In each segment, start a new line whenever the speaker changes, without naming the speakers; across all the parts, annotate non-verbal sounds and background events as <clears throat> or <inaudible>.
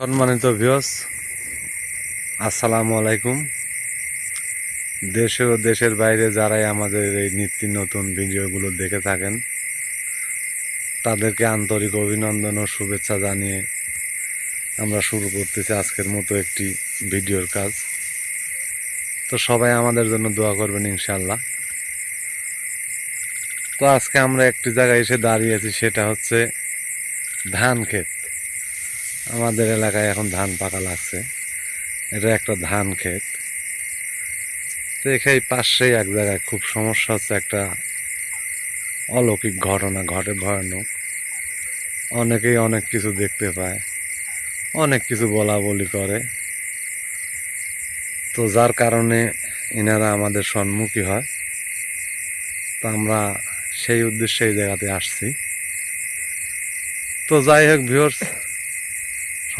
সম্মানিত ভিউস আসসালামু আলাইকুম দেশে ও দেশের বাইরে যারাই আমাদের এই নিত্য নতুন ভিডিওগুলো দেখে থাকেন, তাদেরকে আন্তরিক অভিনন্দন ও শুভেচ্ছা জানিয়ে আমরা শুরু করতেছি আজকের মতো একটি ভিডিওর কাজ। তো সবাই আমাদের জন্য দোয়া করবেন ইনশাল্লাহ তো আজকে আমরা একটি জায়গায় এসে দাঁড়িয়েছি সেটা হচ্ছে ধান ক্ষেত। আমাদের এলাকায় এখন ধান পাকা লাগছে। এটা একটা ধান ক্ষেত। তো এখানে পাশেই এক জায়গায় খুব সমস্যা হচ্ছে, একটা অলৌকিক ঘটনা ঘটে, ভয়ানক। অনেকেই অনেক কিছু দেখতে পায়, অনেক কিছু বলা বলি করে। তো যার কারণে এনারা আমাদের সম্মুখী হয়। তো আমরা সেই উদ্দেশ্যে এই জায়গাতে আসছি। তো যাই হোক ভিউর্স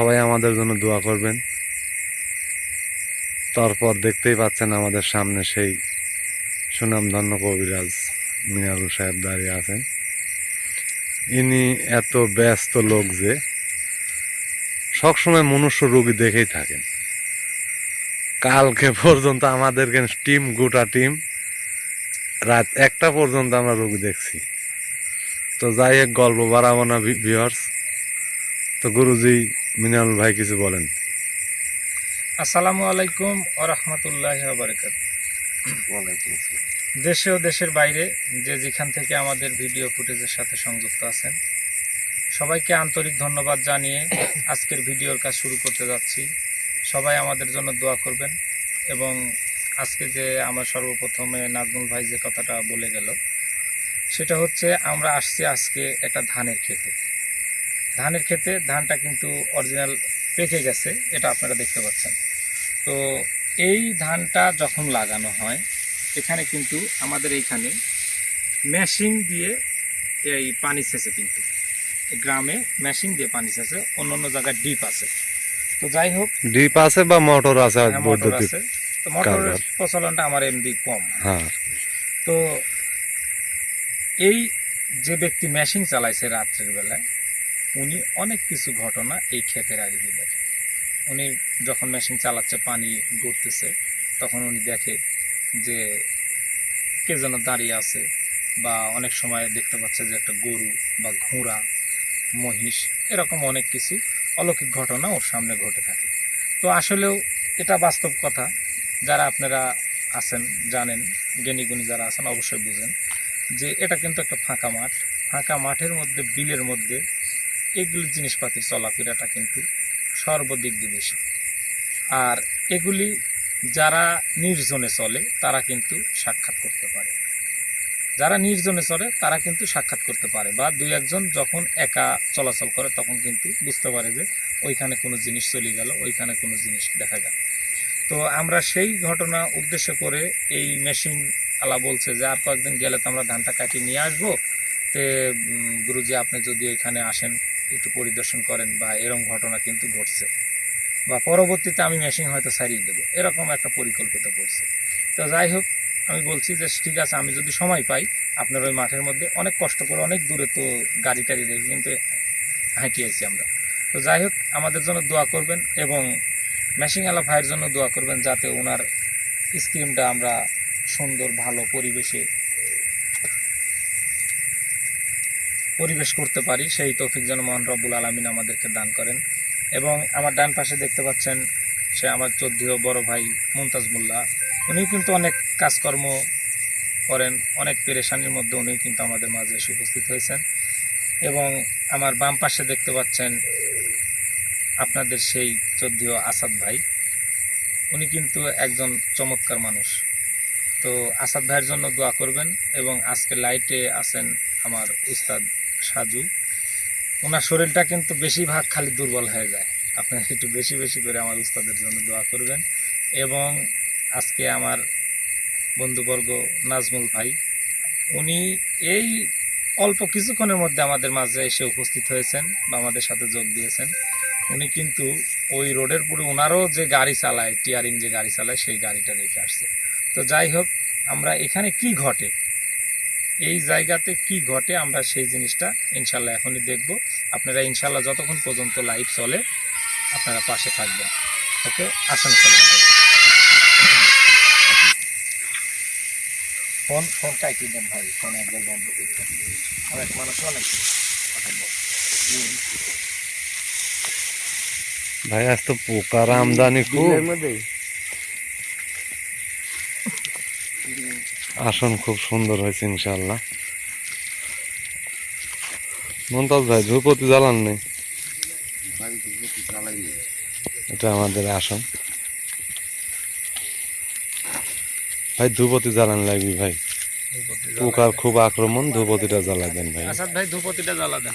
সবাই আমাদের জন্য দোয়া করবেন। তারপর দেখতেই পাচ্ছেন আমাদের সামনে সেই সুনামধন্য কবিরাজ মিনারুল সাহেব দাঁড়িয়ে আছেন। ইনি এত ব্যস্ত লোক যে সবসময় মনুষ্য রোগী দেখেই থাকেন। কালকে পর্যন্ত আমাদেরকে টিম, গোটা টিম, রাত একটা পর্যন্ত আমরা রোগী দেখছি। তো যাই হোক, গল্প বাড়াবো না ভিউয়ার্স তো গুরুজি মিনারুল ভাই কিছু বলেন।
আসসালামু আলাইকুম ও রহমতুল্লাহ বারকাত দেশে ও দেশের বাইরে যে যেখান থেকে আমাদের ভিডিও ফুটেজের সাথে সংযুক্ত আছেন সবাইকে আন্তরিক ধন্যবাদ জানিয়ে আজকের ভিডিওর কাজ শুরু করতে যাচ্ছি। সবাই আমাদের জন্য দোয়া করবেন এবং আজকে যে আমার সর্বপ্রথমে নাজমুল ভাই যে কথাটা বলে গেল সেটা হচ্ছে আমরা আসছি আজকে একটা ধানের খেতে ধানের ক্ষেতে ধানটা কিন্তু অরিজিনাল পেকে গেছে এটা আপনারা দেখতে পাচ্ছেন। তো এই ধানটা যখন লাগানো হয় এখানে কিন্তু আমাদের এইখানে মেশিন দিয়ে এই পানি সেচে কিন্তু গ্রামে মেশিন দিয়ে পানি সেচে অন্য অন্য জায়গায় ডিপ আছে। তো যাই হোক
ডিপ আছে বা মোটর আছে
হ্যাঁ, মোটর আছে। তো মোটরের প্রচলনটা আমার এমনি কম।
হ্যাঁ।
তো এই যে ব্যক্তি মেশিন চালাইছে রাত্রের বেলায় উনি অনেক কিছু ঘটনা এই ক্ষেতের আগে দিয়ে দেখে। উনি যখন মেশিন চালাচ্ছে, পানি গড়তেছে, তখন উনি দেখে যে কে যেন দাঁড়িয়ে আছে বা অনেক সময় দেখতে পাচ্ছে যে একটা গরু বা ঘোড়া, মহিষ, এরকম অনেক কিছু অলৌকিক ঘটনা ওর সামনে ঘটে থাকে। তো আসলেও এটা বাস্তব কথা। যারা আপনারা আছেন, জানেন, জ্ঞানীগুণী যারা আছেন, অবশ্যই বুঝেন যে এটা কিন্তু একটা ফাঁকা মাঠ। ফাঁকা মাঠের মধ্যে, বিলের মধ্যে এগুলি জিনিসপাতির চলাফেরাটা কিন্তু সর্বদিক দিয়ে বেশি আর এগুলি যারা নির্জনে চলে, তারা কিন্তু সাক্ষাৎ করতে পারে। যারা নির্জনে চলে, তারা কিন্তু সাক্ষাৎ করতে পারে বা দুই একজন যখন একা চলাচল করে, তখন কিন্তু বুঝতে পারে যে ওইখানে কোনো জিনিস চলে গেল, ওইখানে কোনো জিনিস দেখা গেল। তো আমরা সেই ঘটনা উদ্দেশ্য করে এই মেশিন আলা বলছে যে, আর কয়েকদিন গেলে তো আমরা ধানটা কাটিয়ে নিয়ে আসব। তে গুরুজি আপনি যদি এখানে আসেন একটু পরিদর্শন করেন বা এরকম ঘটনা কিন্তু ঘটছে। বা পরবর্তীতে আমি মেশিন হয়তো সারিয়ে দেবো। এরকম একটা পরিকল্পিত করছে। তো যাই হোক, আমি বলছি যে ঠিক আছে, আমি যদি সময় পাই, আপনার ওই মাঠের মধ্যে অনেক কষ্ট করে অনেক দূরে তো গাড়ি টাড়ি রেখে কিন্তু হাঁটিয়ে আছি আমরা। তো যাই হোক, আমাদের জন্য দোয়া করবেন এবং মেশিং আলা ভাইয়ের জন্য দোয়া করবেন যাতে ওনার স্কিমটা আমরা সুন্দর, ভালো পরিবেশে পরিবেশ করতে পারি, সেই তৌফিক যেন মহান রব্বুল আলমিন আমাদেরকে দান করেন। এবং আমার ডান পাশে দেখতে পাচ্ছেন, সে আমার চোদ্দীয় বড় ভাই মুমতাজ মোল্লা। উনি কিন্তু অনেক কাজকর্ম করেন, অনেক পেরেশানির মধ্যে উনি কিন্তু আমাদের মাঝে এসে উপস্থিত হয়েছেন। এবং আমার বাম পাশে দেখতে পাচ্ছেন আপনাদের সেই চোদ্দীয় আসাদ ভাই। উনি কিন্তু একজন চমৎকার মানুষ। তো আসাদ ভাইয়ের জন্য দোয়া করবেন এবং আজকে লাইটে আছেন আমার উস্তাদ সাজু। ওনার শরীরটা কিন্তু বেশিরভাগ খালি দুর্বল হয়ে যায়। আপনারা একটু বেশি বেশি করে আমার উস্তাদের জন্য দোয়া করবেন। এবং আজকে আমার বন্ধুবর্গ নাজমুল ভাই, উনি এই অল্প কিছুক্ষণের মধ্যে আমাদের মাঝে এসে উপস্থিত হয়েছেন বা আমাদের সাথে যোগ দিয়েছেন। উনি কিন্তু ওই রোডের পুরো ওনারও যে গাড়ি চালায়, টিয়ারিং যে গাড়ি চালায়, সেই গাড়িটা রেখে আসছে। তো যাই হোক, আমরা এখানে কি ঘটে? এই জায়গাতে কি ঘটে আমরা সেই জিনিসটা ইনশাল্লাহ এখনই দেখব। আপনারা ইনশাল্লাহ যতক্ষণ পর্যন্ত লাইভ চলে আপনারা পাশে থাকবেন। ওকে আসেন ভাই। ফোন ফোন কাইটি দেন ভাই ফোন একবার বন্ধ করতে অনেক মানুষ অনেক
ভাই আজ তো পোকার আমদানি খুব। আসন খুব সুন্দর হয়েছে ইনশাল্লাহ মমতাজ ভাই ধ্রুপতি জ্বালান নেই এটা আমাদের আসন। ভাই ধূপতি জ্বালান লাগবি ভাই।
ধূপতি
পোকার খুব আক্রমণ ধূপতিটা জ্বালা দেন ভাই।
আসাদ ভাই ধূপতিটা জ্বালা দেন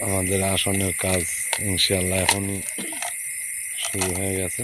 আমাদের আসনের কাজ ইনশাল্লাহ এখনই শুরু হয়ে গেছে।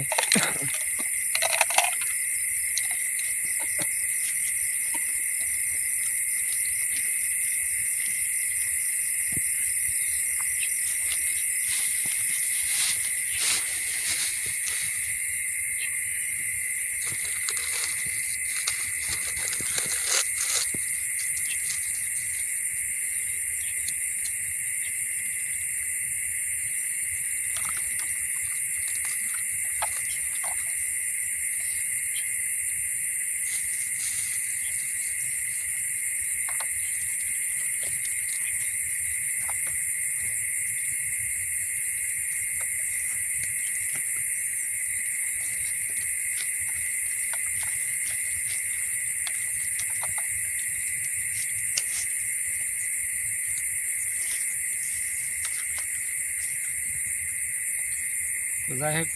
তো যাই হোক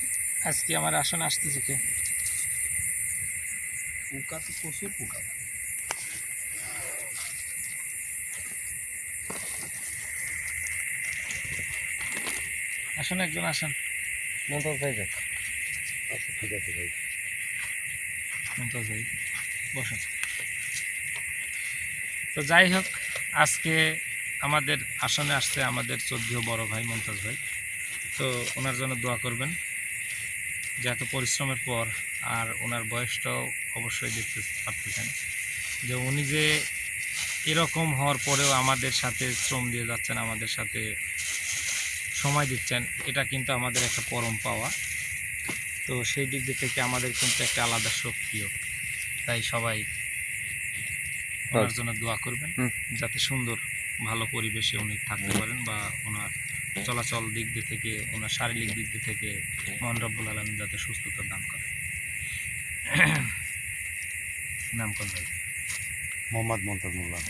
আজকে আমার আসন আসতেছে কে? পোকা তো প্রচুর পোকা। আসুন একজন আসেন।
মমতাজ ভাই
আচ্ছা ঠিক আছে ভাই। মমতাজ ভাই বসুন। তো যাই হোক আজকে আমাদের আসনে আসছে আমাদের চোদ্দীয় বড় ভাই মমতাজ ভাই। তো ওনার জন্য দোয়া করবেন। যে এত পরিশ্রমের পর আর ওনার বয়সটাও অবশ্যই দেখতে পারতেছেন। যে উনি যে এরকম হওয়ার পরেও আমাদের সাথে শ্রম দিয়ে যাচ্ছেন আমাদের সাথে সময় দিচ্ছেন এটা কিন্তু আমাদের একটা পরম পাওয়া। তো সেই দিক থেকে আমাদের কিন্তু একটা আলাদা শক্তিও। তাই সবাই ওনার জন্য দোয়া করবেন যাতে সুন্দর ভালো পরিবেশে উনি থাকতে পারেন বা ওনার চলাচল দিক দিয়ে থেকে, ওনার শারীরিক দিক দিয়ে থেকে মহান রব্বুল আলম যাতে সুস্থতা দান করে। নাম কোন ভাই
মোহাম্মদ মোল্লা।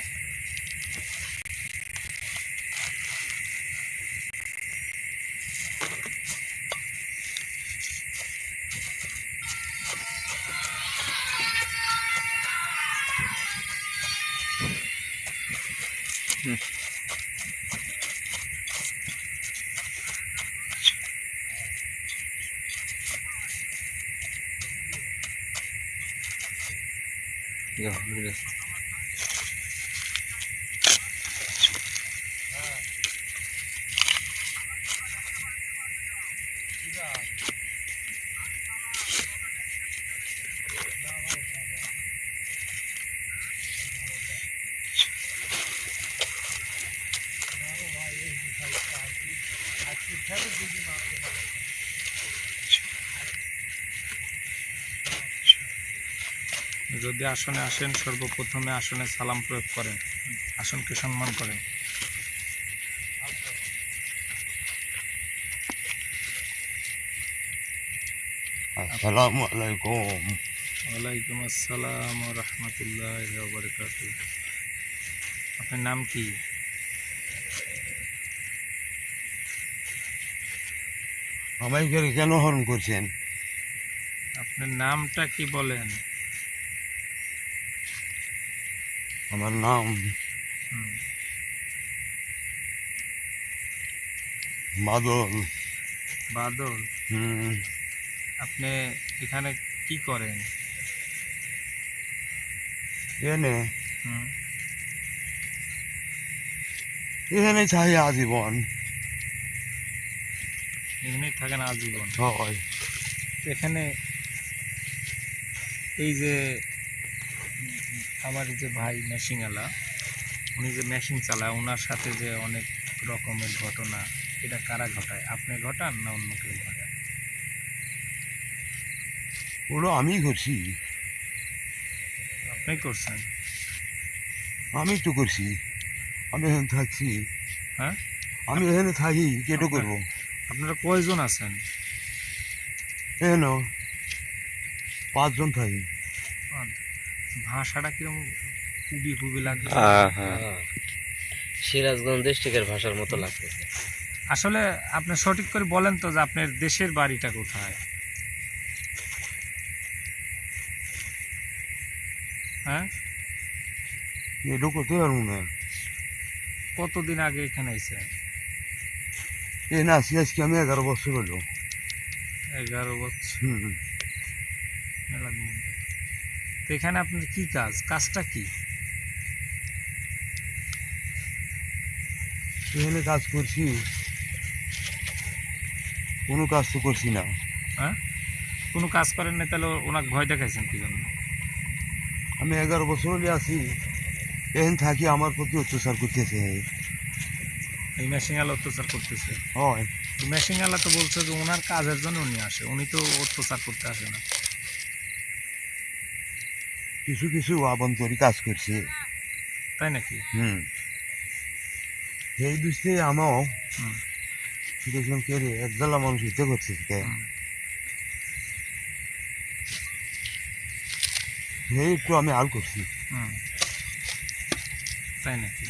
对。
যদি আসনে আসেন সর্বপ্রথমে আসনে সালাম প্রয়োগ করেন আসনকে সম্মান করেন।
আসসালামু আলাইকুম।
ওয়ালাইকুম আসসালাম রহমতুল্লাহ বরকাত আপনার নাম কি?
আমাকে কেন হরণ করছেন?
আপনার নামটা কি বলেন?
আমার নাম মাদল
বাদল?
হুম,
আপনি এখানে কি করেন?
এনে?
হুম,
এখানে চাই আজীবন।
এখানেই থাকেন আজীবন?
হয়।
এখানে এই যে আমার যে ভাই মেশিংওয়ালা উনি যে মেশিন চালায় ওনার সাথে যে অনেক রকমের ঘটনা এটা কারা ঘটায়? আপনি ঘটান না অন্য কেউ ঘটায়?
ওরা আমি করছি।
আপনি করছেন?
আমি তো করছি। আমি এখানে থাকছি।
হ্যাঁ?
আমি এখানে থাকি কেটো করব?
আপনারা কয়জন আছেন?
এখানে পাঁচজন থাকি।
ভাষাটা কীরকম খুবই খুবই লাগবে
হ্যাঁ
সিরাজগঞ্জ ডিস্ট্রিক্টের ভাষার মতো লাগতেছে
আসলে আপনি সঠিক করে বলেন তো যে আপনার দেশের বাড়িটা কোথায়? হ্যাঁ?
না
কতদিন আগে এখানে এসে
এখানে আসি আজকে আমি এগারো বছর হলো।
এগারো বছর। তো এখানে আপনার কি কাজ? কাজটা কি?
এখানে কাজ করছি। কোনো কাজ তো করছি না।
হ্যাঁ? কোনো কাজ করেন না তাহলে ওনাকে ভয় দেখাইছেন কি জন্য
আমি এগারো বছর হলে আছি। এখানে থাকি আমার প্রতি অত্যাচার করতেছে।
এই মেশিংওয়ালা অত্যাচার করতেছে?
হয়।
মেশিংওয়ালা তো বলছে যে ওনার কাজের জন্য উনি আসে উনি তো অত্যাচার করতে আসে না।
কিছু কিছু আবন্তরী কাজ করছে।
তাই নাকি?
হুম। এই দৃষ্টি আমাও। দেখলাম কে রে একদলা মানুষ হিতে করছে একটু আমি আল করছি।
তাই নাকি?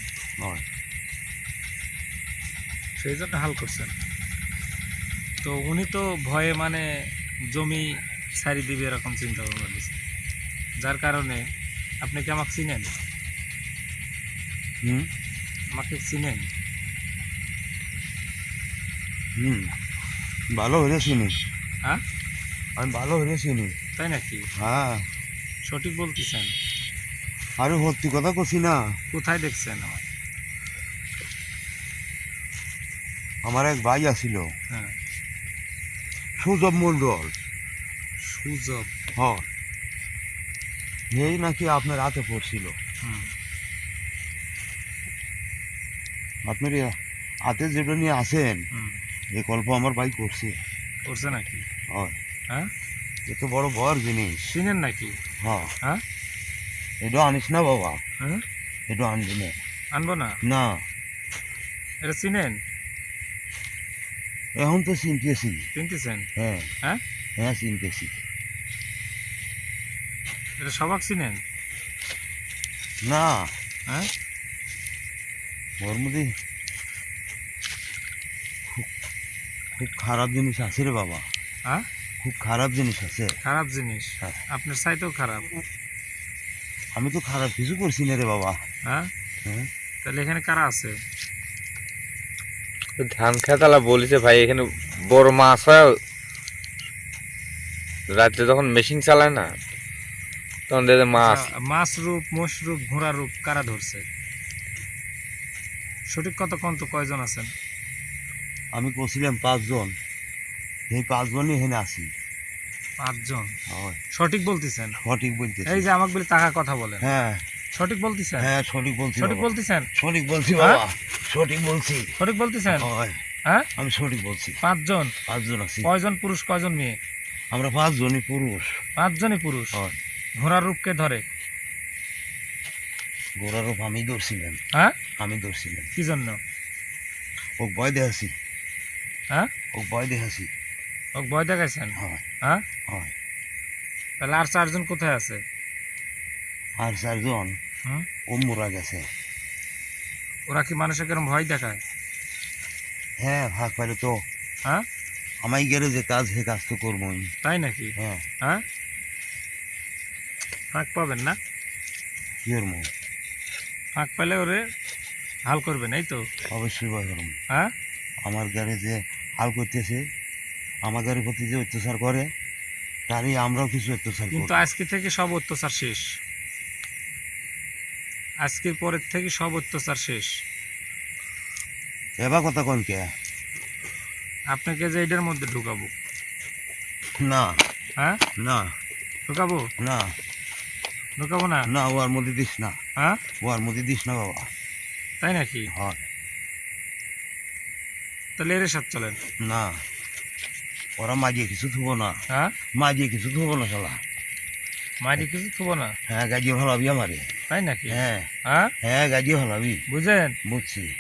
সেই জন্য হাল করছেন। তো উনি তো ভয়ে মানে জমি ছাড়ি দিবে এরকম চিন্তা ভাবনা দিচ্ছে যার কারণে আপনি কি আমাকে চিনেন?
হুম?
আমাকে চিনেন?
হুম। ভালো হয়ে চিনি
হ্যাঁ?
আমি ভালো হয়ে চিনি।
তাই নাকি?
হ্যাঁ।
সঠিক বলতেছেন।
আরে সত্যি কথা করছি না।
কোথায় দেখছেন আমার?
আমার এক ভাই আছিল।
হ্যাঁ।
সুজব মন্ডল
সুজব?
হয়। এই নাকি আপনার হাতে পড়ছিল। আপনার হাতে যেটা নিয়ে আসেন এই গল্প আমার ভাই করছে।
করছে নাকি?
হয়। এত বড় বড় জিনিস।
চিনেন নাকি?
হ্যাঁ।
হ্যাঁ?
এটা আনিস না বাবা।
হ্যাঁ?
এটা আনবি না।
আনব না?
না।
এটা চিনেন?
এখন তো চিনতেছি।
চিনতেছেন?
হ্যাঁ।
হ্যাঁ?
হ্যাঁ চিনতেছি।
এটা সবাক চিনেন
না।
হ্যাঁ?
ওর মধ্যে খুব খারাপ জিনিস আছে রে বাবা।
হ্যাঁ?
খুব খারাপ জিনিস আছে।
খারাপ জিনিস?
হ্যাঁ।
আপনার চাইতেও খারাপ।
আমি তো খারাপ কিছু করছি না রে বাবা।
হ্যাঁ?
হ্যাঁ।
তাহলে এখানে কারা আছে?
ধান খেতালা বলেছে ভাই এখানে বড় মাছ হয়। রাত্রে যখন মেশিন চালায় না তখন মাছ।
মাছ রূপ মোষ রূপ ঘোড়া রূপ কারা ধরছে? সঠিক কত তো কয়জন আছেন?
আমি করছিলাম পাঁচজন। এই পাঁচজনই এখানে আসি
পাঁচজন? সঠিক বলতেছেন?
সঠিক
এই যে আমাকে বলে টাকা কথা বলেন।
হ্যাঁ।
সঠিক বলতেছেন?
হ্যাঁ সঠিক বলছি
সঠিক বলতেছেন?
সঠিক বলছি
হ্যাঁ?
বাবা সঠিক বলছি।
সঠিক বলতেছেন?
হয়।
হ্যাঁ?
আমি সঠিক বলছি।
পাঁচজন?
পাঁচজন আছি।
কয়জন পুরুষ কয়জন মেয়ে?
আমরা পাঁচজনই পুরুষ।
পাঁচজনই পুরুষ?
হয়।
ঘোড়ার রূপকে ধরে।
গোড়ার রূপ আমি ধরছিলাম।
হ্যাঁ?
আমি ধরছিলাম।
কি জন্য?
ও ভয় দেখাছি
হ্যাঁ?
ও ভয় দেখাছি
ও ভয় দেখাইছেন?
হ্যাঁ।
হ্যাঁ?
হয়।
তাহলে আর চারজন কোথায় আছে?
আর চারজন? ও মোরা গেছে।
ওরা কি মানুষের কেরম ভয় দেখায়?
হ্যাঁ ভাগ পাইলে তো।
হ্যাঁ?
আমাই গেলে যে কাজ হে কাজ তো করবোই।
তাই নাকি?
হ্যাঁ।
হ্যাঁ? ফাঁক পাবেন না?
কি করব
ফাঁক পেলে ওরে হাল করবেন এই তো?
অবশ্যই করব।
হ্যাঁ?
আমার গাড়ি যে হাল করতেছে আমার গাড়ির প্রতি যে অত্যাচার করে তারই আমরাও কিছু অত্যাচার
কিন্তু আজকে থেকে সব অত্যাচার শেষ। আজকের পরের থেকে সব অত্যাচার শেষ।
এবার কথা কোন কে?
আপনাকে যে এটার মধ্যে ঢুকাবো।
না।
হ্যাঁ?
না।
ঢুকাবো?
না।
ঢুকাবো না?
না ওর মধ্যে দিস না।
হ্যাঁ?
ওর মধ্যে দিস না বাবা।
তাই নাকি?
হয়।
তাহলে এর সাথে চলেন।
না ওরা মাঝিয়ে কিছু থুবো না।
হ্যাঁ?
মাঝিয়ে কিছু থুবো না শালা।
মাটি কিছু থুবো না?
হ্যাঁ গাজিয়ে ভালাবি আমারে।
তাই নাকি?
হ্যাঁ।
হ্যাঁ?
হ্যাঁ গাজিয়ে ভালাবি
বুঝেন?
বুঝছি।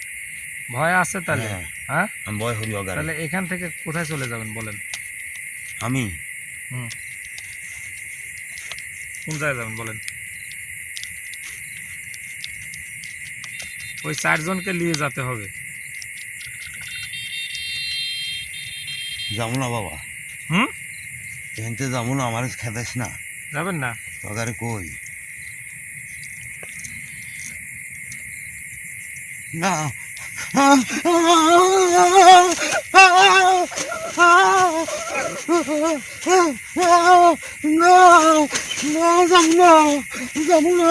ভয় আছে তাহলে।
হ্যাঁ।
হ্যাঁ?
আমি হরি অগারে
তাহলে এখান থেকে কোথায় চলে যাবেন বলেন?
আমি?
হুম। কোন জায়গায় যাবেন বলেন? ওই চারজনকে নিয়ে যেতে হবে
যাব না বাবা
হুম
এখানতে যাব না আমার খেদাস না
যাবেন না
অগারে কই না না না যাব না যাব না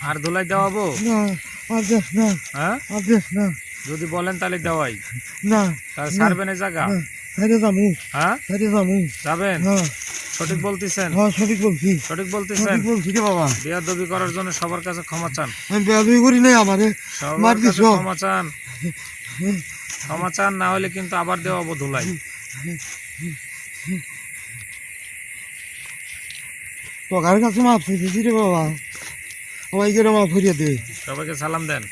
আর ধুলাই দেওয়াবো?
না আর না।
হ্যাঁ?
না।
যদি বলেন তাহলে দেওয়াই।
না।
তাহলে ছাড়বেন এই জায়গা?
যাব।
হ্যাঁ?
সাইডে যাব।
যাবেন?
হ্যাঁ।
সঠিক বলতেছেন?
হ্যাঁ সঠিক বলছি।
সঠিক বলতেছেন?
সঠিক বলছি রে বাবা।
বিয়ার করার জন্য সবার কাছে ক্ষমা চান।
আমি বেয়াদবি করি নাই আমারে।
সবার
মার দিছো।
ক্ষমা চান। ক্ষমা চান না হলে কিন্তু আবার দেওয়াবো ধুলাই।
তোকার কাছে রে বাবা। সবাইকে রে মাফ করিয়ে দে।
সবাইকে সালাম দেন।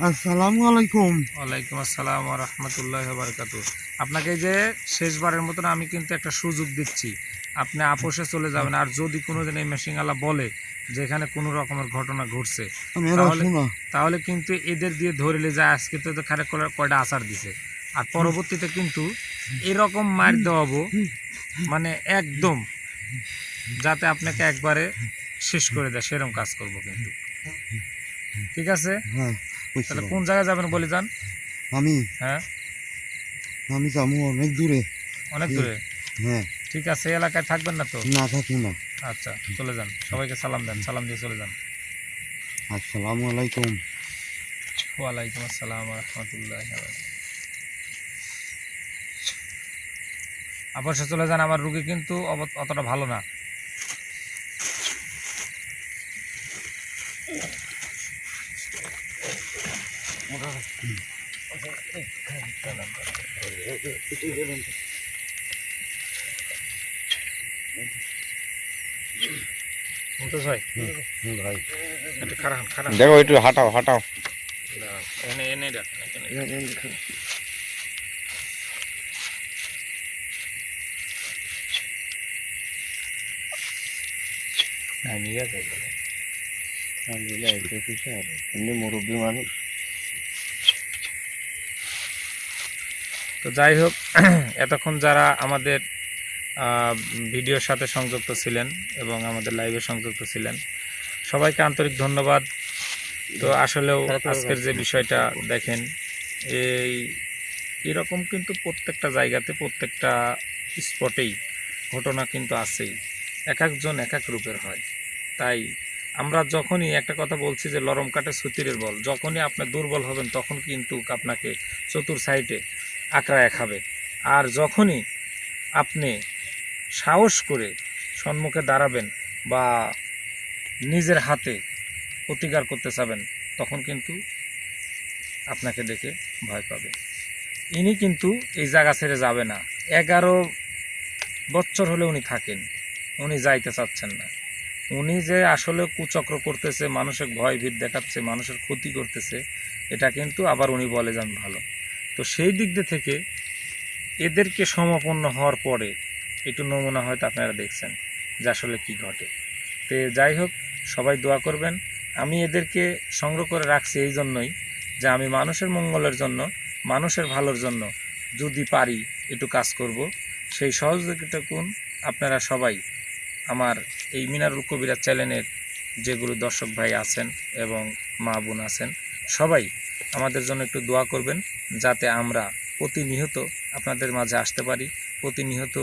আসসালামু আলাইকুম।
ওয়ালাইকুম আসসালাম রহমতুল্লাহ বারকাতু। আপনাকে যে শেষবারের মতন আমি কিন্তু একটা সুযোগ দিচ্ছি। আপনি আপোষে চলে যাবেন আর যদি কোনো দিন এই মেশিংওয়ালা বলে যে এখানে কোনো রকমের ঘটনা ঘটছে তাহলে- তাহলে কিন্তু এদের দিয়ে ধরলে যায় আজকে তো খারাপ কয়টা আচার দিছে। আর পরবর্তীতে কিন্তু এরকম মার দেওয়াবো মানে একদম যাতে আপনাকে একবারে শেষ করে দেয় সেরকম কাজ করব কিন্তু। ঠিক আছে?
হ্যাঁ
তাহলে কোন জায়গায় যাবেন বলে যান?
আমি?
হ্যাঁ।
আমি যাব অনেক দূরে।
অনেক দূরে?
হ্যাঁ।
ঠিক আছে এলাকায় থাকবেন না তো?
না থাকি না।
আচ্ছা চলে যান। সবাইকে সালাম দেন সালাম দিয়ে চলে যান।
আসসালামু আলাইকুম।
ওয়ালাইকুম আসসালাম রহমতুল্লাহ আবার সে চলে যান আমার রুগী কিন্তু অতটা ভালো না মুকেশ ভাই
ভাই
একটু খারাপ খারাপ
দেখো একটু হাঁটাও হাঁটাও।
এনে এনে রাখেন এখানে। হ্যাঁ নিয়ে গেছে
এমনি মুরব্বী মানুষ।
তো যাই হোক <clears throat> এতক্ষণ যারা আমাদের ভিডিওর সাথে সংযুক্ত ছিলেন এবং আমাদের লাইভে সংযুক্ত ছিলেন সবাইকে আন্তরিক ধন্যবাদ। তো আসলেও আজকের যে বিষয়টা দেখেন এই এরকম কিন্তু প্রত্যেকটা জায়গাতে প্রত্যেকটা স্পটেই ঘটনা কিন্তু আছেই। এক একজন এক এক রূপের হয়। তাই আমরা যখনই একটা কথা বলছি যে লরম কাটে সুতিরের বল যখনই আপনি দুর্বল হবেন তখন কিন্তু আপনাকে চতুর সাইডে আঁকড়ায় খাবে আর যখনই আপনি সাহস করে সম্মুখে দাঁড়াবেন বা নিজের হাতে প্রতিকার করতে চাবেন, তখন কিন্তু আপনাকে দেখে ভয় পাবে। ইনি কিন্তু এই জায়গা ছেড়ে যাবে না। এগারো বছর হলে উনি থাকেন, উনি যাইতে চাচ্ছেন না। উনি যে আসলে কুচক্র করতেছে, মানুষের ভয় ভীত দেখাচ্ছে, মানুষের ক্ষতি করতেছে, এটা কিন্তু আবার উনি বলে যান ভালো। তো সেই দিক দিয়ে থেকে এদেরকে সমাপন্ন হওয়ার পরে একটু নমুনা হয়তো আপনারা দেখছেন যে আসলে কি ঘটে। তো যাই হোক, সবাই দোয়া করবেন। আমি এদেরকে সংগ্রহ করে রাখছি এই জন্যই যে আমি মানুষের মঙ্গলের জন্য, মানুষের ভালোর জন্য যদি পারি একটু কাজ করব। সেই সহযোগিতাকুন আপনারা সবাই আমার এই মিনারুল কবিরা চ্যানেলের যেগুলো দর্শক ভাই আছেন এবং মা বোন আছেন, সবাই আমাদের জন্য একটু দোয়া করবেন যাতে আমরা প্রতিনিয়ত আপনাদের মাঝে আসতে পারি, প্রতিনিয়ত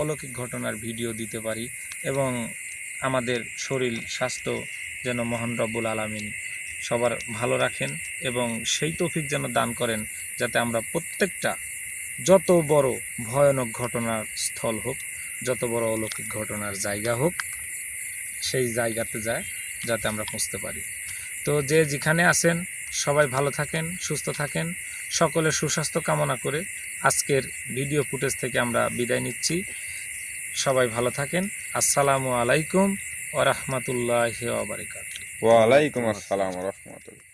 অলৌকিক ঘটনার ভিডিও দিতে পারি এবং আমাদের শরীর, স্বাস্থ্য যেন মহান রব্বুল আলামিন সবার ভালো রাখেন এবং সেই তৌফিক যেন দান করেন যাতে আমরা প্রত্যেকটা যত বড় ভয়ানক ঘটনার স্থল হোক, যত বড় অলৌকিক ঘটনার জায়গা হোক, সেই জায়গাতে যায় যাতে আমরা পৌঁছতে পারি। তো যে যেখানে আছেন সবাই ভালো থাকেন, সুস্থ থাকেন, সকলের সুস্বাস্থ্য কামনা করে আজকের ভিডিও ফুটেজ থেকে আমরা বিদায় নিচ্ছি। সবাই ভালো থাকেন। আসসালামু আলাইকুম ওরহমতুল্লাহ বারিকাত
ওয়ালাইকুম আসসালাম রহমতুল্লাহ।